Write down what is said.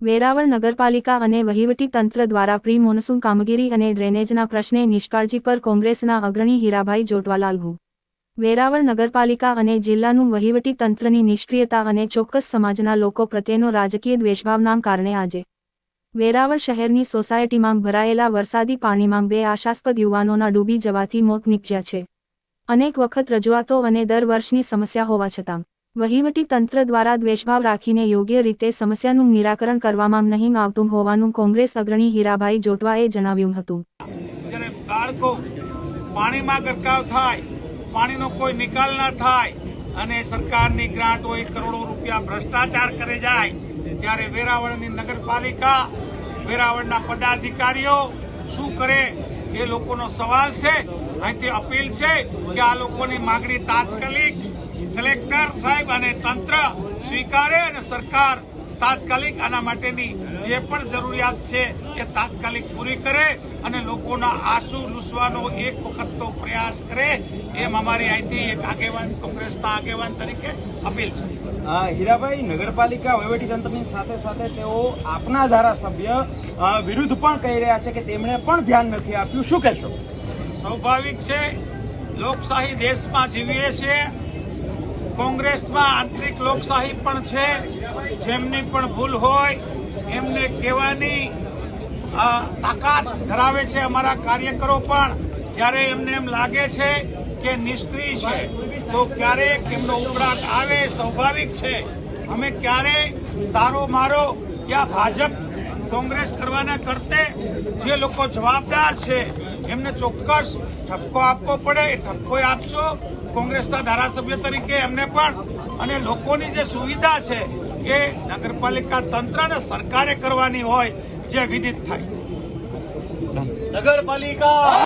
વેરાવળ નગરપાલિકા અને વહીવટી તંત્ર દ્વારા પ્રી મોનસૂન કામગીરી અને ડ્રેનેજના પ્રશ્ને નિષ્કાળજી પર કોંગ્રેસના અગ્રણી હીરાભાઈ જોટવાલાલ. ગુ વેરાવળ નગરપાલિકા અને જિલ્લાનું વહીવટી તંત્રની નિષ્ક્રિયતા અને ચોક્કસ સમાજના લોકો પ્રત્યેનો રાજકીય દ્વેષભાવના કારણે આજે વેરાવળ શહેરની સોસાયટીમાં ભરાયેલા વરસાદી પાણીમાં બે આશાસ્પદ યુવાનોના ડૂબી જવાથી મોત નીપજ્યા છે. અનેક વખત રજૂઆતો અને દર વર્ષની સમસ્યા હોવા છતાં વહીવટી તંત્ર દ્વારા દ્વેષભાવ રાખીને યોગ્ય રીતે સમસ્યાનું નિરાકરણ કરવામાં નહીં આવતું હોવાનું કોંગ્રેસ અગ્રણી હીરાભાઈ જોટવાએ જણાવ્યું હતું. જ્યારે બાળકો પાણીમાં ગરકાવ થાય, પાણીનો કોઈ નિકાલ ના થાય અને સરકારની ગ્રાન્ટ હોય, કરોડો રૂપિયા ભ્રષ્ટાચાર કરે જાય, ત્યારે વેરાવળની નગરપાલિકા, વેરાવળના પદાધિકારીઓ શું કરે? એ લોકોનો સવાલ છે. અહીંથી અપીલ છે કે આ લોકોની માગણી તાત્કાલિક કલેક્ટર સાહેબ અને તંત્ર સ્વીકારે અને સરકાર તાત્કાલિક આના માટેની જે પણ જરૂરિયાત છે એ તાત્કાલિક પૂરી કરે અને લોકોના આંસુ લૂસવાનો એક વખતનો પ્રયાસ કરે એમ અમારી અહીંથી એક આગેવાન કોંગ્રેસના આગેવાન તરીકે અપીલ છે. હીરાભાઈ નગરપાલિકા વહીવટીતંત્રની સાથે સાથે તેઓ આપના ધારાસભ્ય વિરુદ્ધ પણ કહી રહ્યા છે કે તેમણે પણ ધ્યાન નથી આપ્યું. શું કહેશો? સ્વાભાવિક છે લોકશાહી દેશમાં જીવીએ છીએ કોંગ્રેસમાં આંતરિક લોકશાહી પણ છે, જેમની પણ ભૂલ હોય, એમને કહેવાની તાકાત ધરાવે છે અમારા કાર્યકરો પણ. જ્યારે એમને એમ લાગે છે કે નિષ્ક્રિય છે, તો ક્યારેક એમનો ઉકળાટ આવે, સ્વાભાવિક છે. અમે ક્યારે તારો મારો યા ભાજપ કોંગ્રેસ કરવાના કરતે જે લોકો જવાબદાર છે, એમને ચોક્કસ ઠપકો આપવો પડે એ ઠપકો આપશો. કોંગ્રેસના ધારાસભ્ય તરીકે એમને પણ અને લોકોની જે સુવિધા છે એ નગરપાલિકા તંત્ર અને સરકારે કરવાની હોય જે વિધિત થાય. નગરપાલિકા!